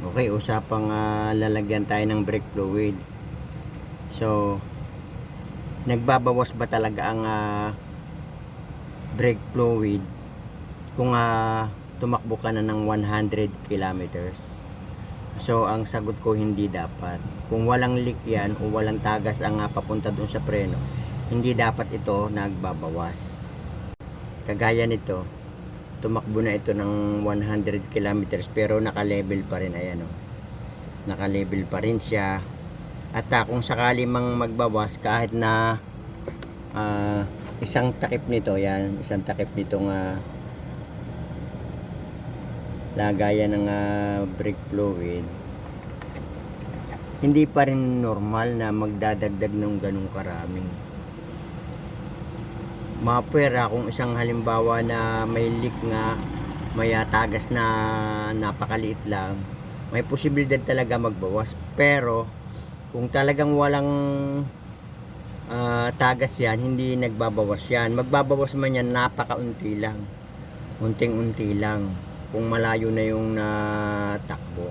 Okay, usapang ah, lalagyan tayo ng brake fluid. So, nagbabawas ba talaga ang ah, brake fluid kung ah, tumakbo ka na ng 100 kilometers? So, ang sagot ko hindi dapat. Kung walang leak yan o walang tagas ang ah, papunta dun sa preno, hindi dapat ito nagbabawas. Kagaya nito, tumakbo na ito ng 100 kilometers pero naka-level pa rin ayan oh. Naka-level pa rin siya. At ah, kung sakali mang magbawas kahit na ah, isang takip nito, yan, isang takip nitong ah, lagayan ng ah, brake fluid hindi pa rin normal na magdadagdag ng ganong karami mapwera kung isang halimbawa na may leak nga may tagas na napakaliit lang may posibilidad talaga magbawas. Pero kung talagang walang ah, tagas yan hindi nagbabawas yan. Magbabawas man yan napakaunti lang. Unting-unti lang kung malayo na yung natakbo.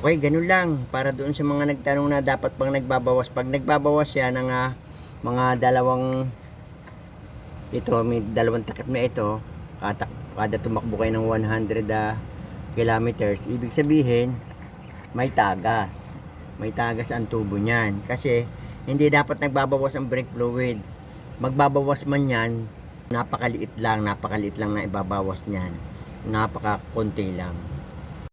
Okay ganun lang. Para doon sa mga nagtanong na dapat pang nagbabawas. Pag nagbabawas yan ng ah, mga dalawang ito may dalawang takip na ito. Kada, kada tumakbo kayo ng 100 ah, kilometers ibig sabihin may tagas. May tagas ang tubo niyan. Kasi hindi dapat nagbabawas ang brake fluid. Magbabawas man yan napakaliit lang napakaliit lang na ibabawas niyan. Napaka konti lang